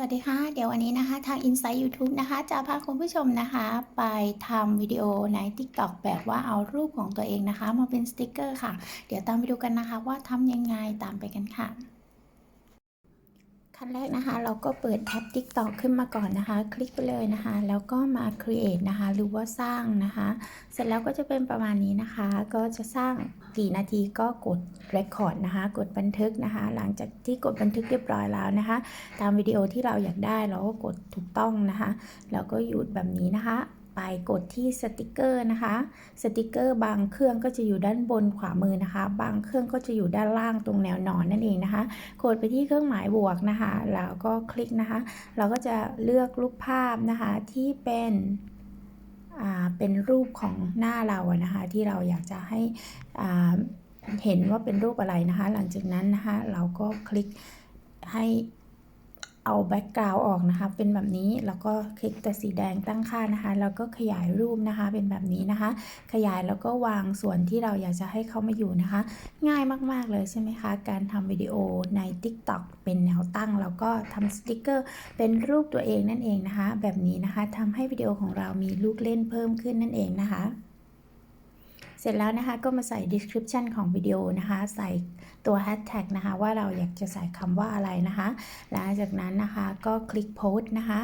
สวัสดีค่ะ เดี๋ยววันนี้นะคะ ทาง Insight YouTube นะคะ จะพาคุณผู้ชมนะคะ ไปทำวิดีโอใน TikTok แบบว่าเอารูปของตัวเองนะคะ มาเป็นสติกเกอร์ค่ะ เดี๋ยวตามไปดูกันนะคะว่าทำยังไงตามไปกันค่ะ ขั้นแรกนะคะ เราก็เปิดแอป TikTok ขึ้นมาก่อนนะคะ คลิกไปเลยนะคะ แล้วก็มา create นะคะ หรือว่าสร้างนะคะ เสร็จแล้วก็จะเป็นประมาณนี้นะคะ ก็จะสร้างกี่นาทีก็กด record นะคะ กดบันทึกนะคะ หลังจากที่กดบันทึกเรียบร้อยแล้วนะคะ ตามวิดีโอที่เราอยากได้เราก็กดถูกต้องนะคะ แล้วก็หยุดแบบนี้นะคะ ไปกดที่สติกเกอร์นะคะ สติกเกอร์บางเครื่องก็จะอยู่ด้านบนขวามือนะคะ บางเครื่องก็จะอยู่ด้านล่างตรงแนวนอนนั่นเองนะคะ กดไปที่เครื่องหมายบวกนะคะ แล้วก็คลิกนะคะ เราก็จะเลือกรูปภาพนะคะที่เป็นอ่าเป็นรูปของหน้าเรานะคะ ที่เราอยากจะให้อ่าเห็นว่าเป็นรูปอะไรนะคะ หลังจากนั้นนะคะ เราก็คลิกให้ เอาแบ็กกราวด์ออกนะคะ เป็นแบบนี้แล้วก็คลิกแต่สีแดงตั้งค่านะคะ แล้วก็ขยายรูปนะคะ เป็นแบบนี้นะคะ ขยายแล้วก็วางส่วนที่เราอยากจะให้เขามาอยู่นะคะ ง่ายมากๆเลยใช่ไหมคะ การทำวิดีโอใน TikTok เป็นแนวตั้ง แล้วก็ทำสติกเกอร์ เป็นรูปตัวเองนั่นเองนะคะ แบบนี้นะคะทำให้วิดีโอของเรามีลูกเล่นเพิ่มขึ้นนั่นเองนะคะ เสร็จแล้วนะคะก็มาใส่ description ของวิดีโอนะคะ ใส่ตัว hashtag นะคะ ว่าเราอยากจะใส่คำว่าอะไรนะคะ หลังจากนั้นนะคะก็คลิกโพสต์นะคะ